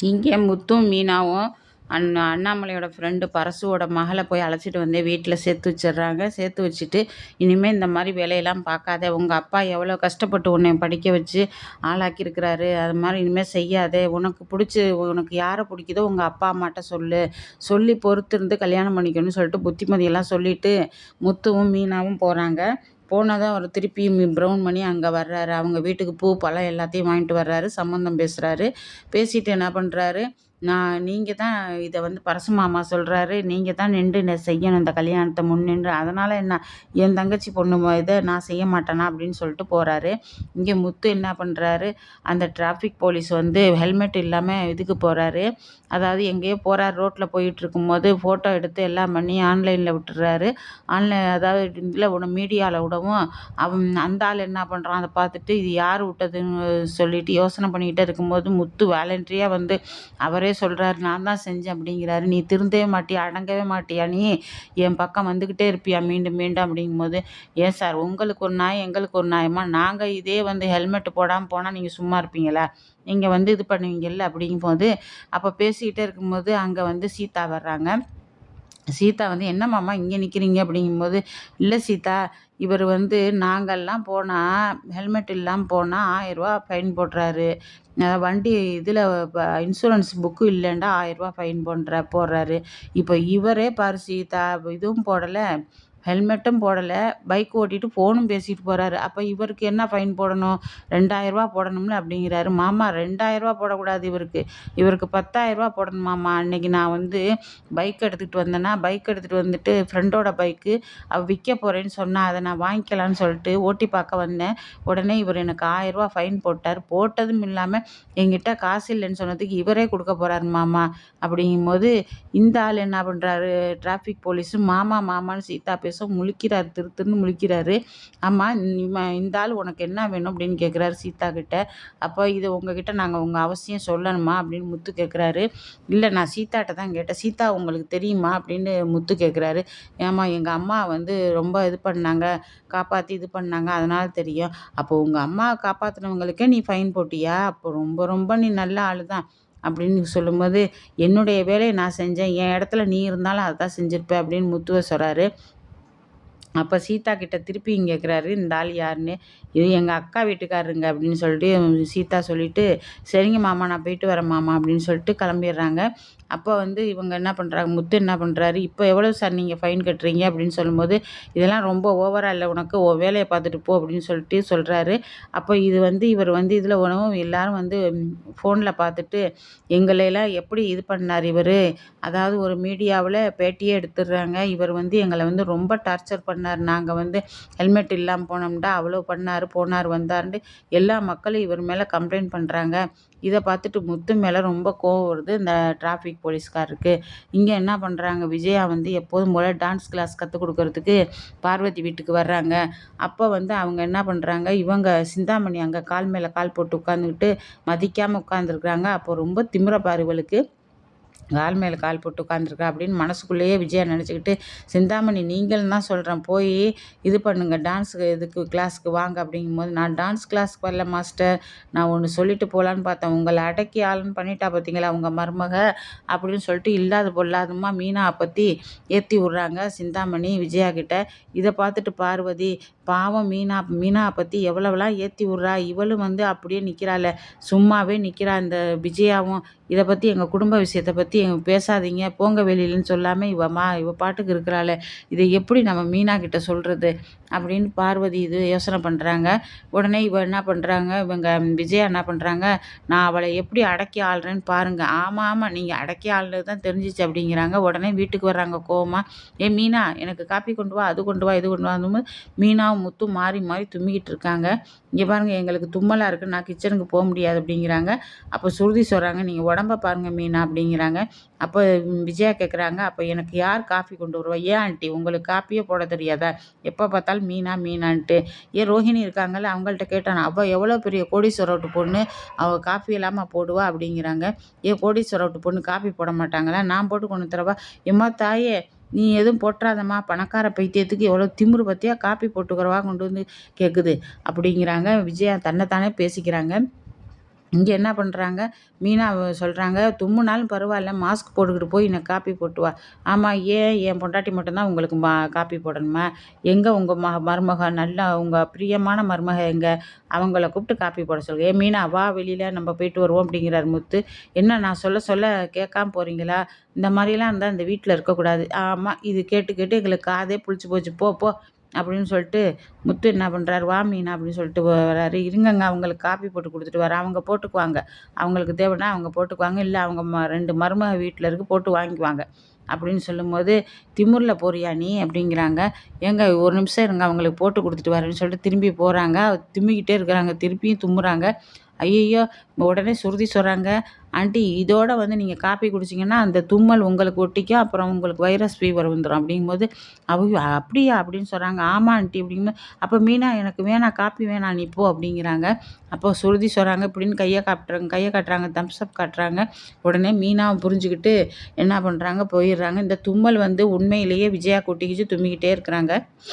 இங்கே முத்தும் மீனாவும் அண்ணா அண்ணாமலையோட ஃப்ரெண்டு பரசுவோட மகளை போய் அழைச்சிட்டு வந்து வீட்டில் சேர்த்து வச்சிடுறாங்க. சேர்த்து வச்சுட்டு இனிமேல் இந்த மாதிரி வேலையெல்லாம் பார்க்காத. உங்கள் அப்பா எவ்வளோ கஷ்டப்பட்டு உன்னை படிக்க வச்சு ஆளாக்கியிருக்கிறாரு. அது மாதிரி இனிமேல் செய்யாதே. உனக்கு பிடிச்சி உனக்கு யாரை பிடிக்குதோ உங்கள் அப்பா அம்மாட்ட சொல்லு. சொல்லி பொறுத்து இருந்து கல்யாணம் பண்ணிக்கணும்னு சொல்லிட்டு புத்திமதியெல்லாம் சொல்லிவிட்டு முத்துவும் மீனாவும் போகிறாங்க போனால் தான் அவர் திருப்பி ப்ரௌன் பண்ணி அங்கே வர்றாரு. அவங்க வீட்டுக்கு பூ பழம் எல்லாத்தையும் வாங்கிட்டு வர்றாரு. சம்மந்தம் பேசுகிறாரு பேசிட்டு என்ன பண்ணுறாரு நான் நீங்கள் தான் இதை வந்து பரசு மாமா சொல்கிறாரு நீங்கள் தான் நின்று செய்யணும். இந்த கல்யாணத்தை முன்னின்று அதனால் என்ன? என் தங்கச்சி பொண்ணு இதை நான் செய்ய மாட்டேனா? அப்படின்னு சொல்லிட்டு போகிறாரு இங்கே முத்து என்ன பண்ணுறாரு அந்த டிராஃபிக் போலீஸ் வந்து ஹெல்மெட் இல்லாமல் இதுக்கு போகிறாரு அதாவது எங்கேயோ போகிறார் ரோட்டில் போயிட்டு இருக்கும்போது ஃபோட்டோ எடுத்து எல்லாம் பண்ணி ஆன்லைனில் விட்டுறாரு. ஆன்லைன் அதாவது இதில் விட மீடியாவில் விடவும் அவன் அந்த ஆள் என்ன பண்ணுறான் அதை பார்த்துட்டு இது யார் விட்டதுன்னு சொல்லிட்டு யோசனை பண்ணிக்கிட்டே இருக்கும்போது முத்து வேலண்ட்ரியாக வந்து அவரே அவரே சொல்கிறாரு நான் தான் செஞ்சேன் அப்படிங்கிறாரு. நீ திருந்தவே மாட்டியா? அடங்கவே மாட்டியா நீ? என் பக்கம் வந்துக்கிட்டே இருப்பியா? மீண்டும் மீண்டும் அப்படிங்கும்போது ஏன் சார் உங்களுக்கு ஒரு நாய் எங்களுக்கு ஒரு நாயமா? நாங்கள் இதே வந்து ஹெல்மெட் போடாமல் போனால் நீங்கள் சும்மா இருப்பீங்களா? நீங்கள் வந்து இது பண்ணுவீங்கல்ல? அப்படிங்கும்போது அப்போ பேசிக்கிட்டே இருக்கும்போது அங்கே வந்து சீதா வர்றாங்க. சீதா வந்து என்ன மாமா இங்கே நிற்கிறீங்க அப்படிங்கும்போது இல்லை சீதா இவர் வந்து நாங்கள்லாம் போனால் ஹெல்மெட் இல்லாமல் போனால் ஆயிரரூவா ஃபைன் போடுறாரு. வண்டி இதில் இன்சூரன்ஸ் புக்கு இல்லைன்டா ஆயிரரூவா ஃபைன் பண்ணுற போடுறாரு. இப்போ இவரே பாரு சீதா இதுவும் போடலை. ஹெல்மெட்டும் போடலை பைக் ஓட்டிட்டு ஃபோனும் பேசிட்டு போகிறாரு அப்போ இவருக்கு என்ன ஃபைன் போடணும்? ரெண்டாயிரரூபா போடணும்ல அப்படிங்கிறாரு. மாமா ரெண்டாயிரரூபா போடக்கூடாது இவருக்கு. இவருக்கு பத்தாயிரரூபா போடணும் மாமா. அன்னைக்கு நான் வந்து பைக் எடுத்துகிட்டு வந்தேன்னா பைக் எடுத்துகிட்டு வந்துட்டு ஃப்ரெண்டோட பைக்கு அவள் விற்க போகிறேன்னு சொன்னால் அதை நான் வாங்கிக்கலான்னு சொல்லிட்டு ஓட்டி பார்க்க வந்தேன். உடனே இவர் எனக்கு ஆயிரரூபா ஃபைன் போட்டார். போட்டதும் இல்லாமல் என்கிட்ட காசு இல்லைன்னு சொன்னதுக்கு இவரே கொடுக்க போகிறாரு மாமா. அப்படிங்கும்போது இந்த ஆள் என்ன பண்ணுறாரு டிராஃபிக் போலீஸு மாமா மாமான்னு சீதா பேச முழிக்கிறார் திரு திருன்னு முழிக்கிறாரு ஆமாம் இந்த ஆள் உனக்கு என்ன வேணும்? அப்படின்னு கேட்குறாரு சீதா கிட்ட. அப்போ இது உங்ககிட்ட நாங்கள் உங்கள் அவசியம் சொல்லணுமா? அப்படின்னு முத்து கேட்குறாரு இல்லை நான் சீதாட்ட தான் கேட்டேன். சீதா உங்களுக்கு தெரியுமா? அப்படின்னு முத்து கேட்குறாரு ஏமா எங்கள் அம்மா வந்து ரொம்ப இது பண்ணாங்க காப்பாற்றி இது பண்ணாங்க அதனால் தெரியும். அப்போ உங்கள் அம்மா காப்பாற்றினவங்களுக்கே நீ ஃபைன் போட்டியா? அப்போ ரொம்ப ரொம்ப நீ நல்ல ஆள் தான் அப்படின்னு சொல்லும்போது என்னுடைய வேலையை நான் செஞ்சேன். என் இடத்துல நீ இருந்தாலும் அதை தான் செஞ்சுருப்பேன் அப்படின்னு முத்துவை சொல்கிறாரு அப்போ சீதா கிட்ட திருப்பியும் கேட்குறாரு இந்த ஆள் யாருன்னு? இது எங்கள் அக்கா வீட்டுக்காரருங்க அப்படின்னு சொல்லிட்டு சீதா சொல்லிவிட்டு சரிங்க மாமா நான் போயிட்டு வரேன் மாமா அப்படின்னு சொல்லிட்டு கிளம்பிடுறாங்க. அப்போ வந்து இவங்க என்ன பண்ணுறாங்க முத்து என்ன பண்ணுறாரு இப்போ எவ்வளோ சார் நீங்கள் ஃபைன் கட்டுறீங்க அப்படின்னு சொல்லும்போது இதெல்லாம் ரொம்ப ஓவராக இல்லை உனக்கு ஓ வேலையை பார்த்துட்டு போ அப்படின்னு சொல்லிட்டு சொல்கிறாரு அப்போ இது வந்து இவர் வந்து இதில் உணவும் எல்லாரும் வந்து ஃபோனில் பார்த்துட்டு எங்களையெல்லாம் எப்படி இது பண்ணார் இவர்? அதாவது ஒரு மீடியாவில் பேட்டியே எடுத்துடுறாங்க. இவர் வந்து எங்களை வந்து ரொம்ப டார்ச்சர் பண்ணார் நாங்கள் வந்து ஹெல்மெட் இல்லாமல் போனோம்டா அவ்வளோ பண்ணார் போனார் வந்தார்ன்ட்டு எல்லா மக்களும் இவர் மேலே கம்ப்ளைண்ட் பண்ணுறாங்க இதை பார்த்துட்டு முத்து மேலே ரொம்ப கோவம் வருது. இந்த டிராஃபிக் போலீஸ்காருக்கு. இங்கே என்ன பண்ணுறாங்க விஜயா வந்து எப்போதும் போல் டான்ஸ் கிளாஸ் கற்றுக் கொடுக்கறதுக்கு பார்வதி வீட்டுக்கு வர்றாங்க. அப்போ வந்து அவங்க என்ன பண்ணுறாங்க இவங்க சிந்தாமணி அங்கே கால் மேலே கால் போட்டு உட்காந்துக்கிட்டு மதிக்காமல் உட்காந்துருக்குறாங்க அப்போ ரொம்ப திமிர பாருவலுக்கு கால் மேலே கால் போட்டு உட்காந்துருக்கா அப்படின்னு மனசுக்குள்ளேயே விஜயா நினச்சிக்கிட்டு சிந்தாமணி நீங்களும் தான் சொல்கிறேன் போய் இது பண்ணுங்கள் டான்ஸுக்கு இதுக்கு கிளாஸுக்கு வாங்க. அப்படிங்கும்போது நான் டான்ஸ் கிளாஸ்க்கு வரல மாஸ்டர் நான் ஒன்று சொல்லிட்டு போகலான்னு பார்த்தேன். உங்களை அடக்கி ஆளுன்னு பண்ணிட்டா பார்த்தீங்களா உங்கள் மருமக? அப்படின்னு சொல்லிட்டு இல்லாத பொல்லாதமா மீனா பற்றி ஏற்றி விட்றாங்க. சிந்தாமணி விஜயா கிட்ட இதை பார்த்துட்டு பார்வதி பாவம் மீனா மீனா பற்றி எவ்வளவுலாம் ஏற்றி விட்றா? இவளும் வந்து அப்படியே நிற்கிறாள் சும்மாவே நிற்கிறா இந்த விஜயாவும் இதை பற்றி எங்கள் குடும்ப விஷயத்தை பற்றி எங்கள் பேசாதீங்க. போங்க வெளியிலன்னு சொல்லாமல் இவ மா இவ பாட்டுக்கு இருக்கிறாள். இதை எப்படி நம்ம மீனா கிட்ட சொல்கிறது அப்படின்னு பார்வதி இது யோசனை பண்ணுறாங்க உடனே இவள் என்ன பண்ணுறாங்க இவங்க விஜயா என்ன பண்ணுறாங்க நான் அவளை எப்படி அடக்கி ஆள்றேன்னு பாருங்கள் ஆமாம் ஆமாம் நீங்கள் அடக்கி ஆள்றது தான் தெரிஞ்சிச்சு அப்படிங்கிறாங்க. உடனே வீட்டுக்கு வர்றாங்க கோவமாக ஏ மீனா எனக்கு காப்பி கொண்டு வா அது கொண்டு வா இது கொண்டு வா மீனாவும் முத்தும் மாறி மாறி தும்மிக்கிட்டு இருக்காங்க. இங்கே பாருங்கள் எங்களுக்கு தும்மலாக இருக்குது நான் கிச்சனுக்கு போக முடியாது அப்படிங்கிறாங்க. அப்போ சுருதி சொல்கிறாங்க நீங்கள் உடம்ப பாருங்கள் மீனா அப்படிங்கிறாங்க. அப்போ விஜயா கேட்குறாங்க அப்போ எனக்கு யார் காஃபி கொண்டு வருவா? ஏன் ஆண்டி உங்களுக்கு காப்பியே போட தெரியாதா? எப்போ பார்த்தாலும் மீனா மீனான்ட்டு. ஏன் ரோஹிணி இருக்காங்கல்ல அவங்கள்ட்ட கேட்டான் அவள் எவ்வளோ பெரிய கோடீஸ்வரட்டு பொண்ணு? அவள் காஃபி இல்லாமல் போடுவா? அப்படிங்கிறாங்க. ஏன் கோடீஸ்வரட்டு பொண்ணு காஃபி போட மாட்டாங்களா? நான் போட்டு கொண்டு தரவா? எம்மா தாயே நீ எதுவும் போட்டுறாதம்மா. பணக்கார பைத்தியத்துக்கு எவ்வளோ திமிரு பற்றியா காப்பி போட்டுக்கிறவா கொண்டு வந்து கேட்குது அப்படிங்கிறாங்க. விஜயா தன்னைத்தானே பேசிக்கிறாங்க. இங்கே என்ன பண்ணுறாங்க மீனா சொல்கிறாங்க தும்முனாலும் பரவாயில்ல மாஸ்க் போட்டுக்கிட்டு போய் என்னை காப்பி போட்டு வா. ஆமாம் ஏன்? என் பொண்டாட்டி மட்டும்தான் உங்களுக்கு மா காப்பி போடணுமா? எங்கே உங்கள் ம மருமக? நல்லா உங்கள் பிரியமான மருமக எங்கே? அவங்கள கூப்பிட்டு காப்பி போட சொல்லுங்க. ஏ மீனா வா வெளியில் நம்ம போயிட்டு வருவோம் அப்படிங்கிறார் முத்து. என்ன நான் சொல்ல சொல்ல கேட்காம போகிறீங்களா இந்த மாதிரிலாம் இருந்தால் இந்த வீட்டில் இருக்கக்கூடாது. ஆமாம் இது கேட்டு கேட்டு எங்களுக்கு காதே புளிச்சு போச்சு. போ போ. அப்படின்னு சொல்லிட்டு முத்து என்ன பண்ணுறாரு வா மீனா அப்படின்னு சொல்லிட்டு வராரு. இருங்கங்க அவங்களுக்கு காப்பி போட்டு கொடுத்துட்டு வர அவங்க போட்டுக்குவாங்க. அவங்களுக்கு தேவைன்னா அவங்க போட்டுக்குவாங்க. இல்லை அவங்க ம ரெண்டு மருமக வீட்டில் இருக்கு போட்டு வாங்கிக்குவாங்க. அப்படின்னு சொல்லும்போது திமுரில் போறியா நீ? அப்படிங்கிறாங்க. ஏங்க ஒரு நிமிஷம் இருங்க அவங்களுக்கு போட்டு கொடுத்துட்டு வரேன்னு சொல்லிட்டு திரும்பி போகிறாங்க திம்மிக்கிட்டே இருக்கிறாங்க. திருப்பியும் தும்முறாங்க ஐயையோ உடனே சுருதி சொல்கிறாங்க ஆண்டி இதோட வந்து நீங்கள் காப்பி குடிச்சிங்கன்னா அந்த தும்மல் உங்களுக்கு ஒட்டிக்கும் அப்புறம் உங்களுக்கு வைரஸ் ஃபீவர் வந்துடும் அப்படிங்கும்போது அவங்க அப்படியா? அப்படின்னு சொல்கிறாங்க ஆமாம் ஆண்டி அப்படிங்கும்போது அப்போ மீனா எனக்கு வேணாம் காப்பி வேணாம் நீ போ அப்படிங்கிறாங்க. அப்போ சுருதி சொல்கிறாங்க இப்படின்னு கையை காட்டுறாங்க கையை காட்டுறாங்க தம்ஸ் அப் காட்டுறாங்க. உடனே மீனாவை புரிஞ்சுக்கிட்டு என்ன பண்ணுறாங்க போயிடுறாங்க. இந்த தும்மல் வந்து உண்மையிலேயே விஜயா கொட்டிக்கிச்சு தும்மிக்கிட்டே இருக்கிறாங்க.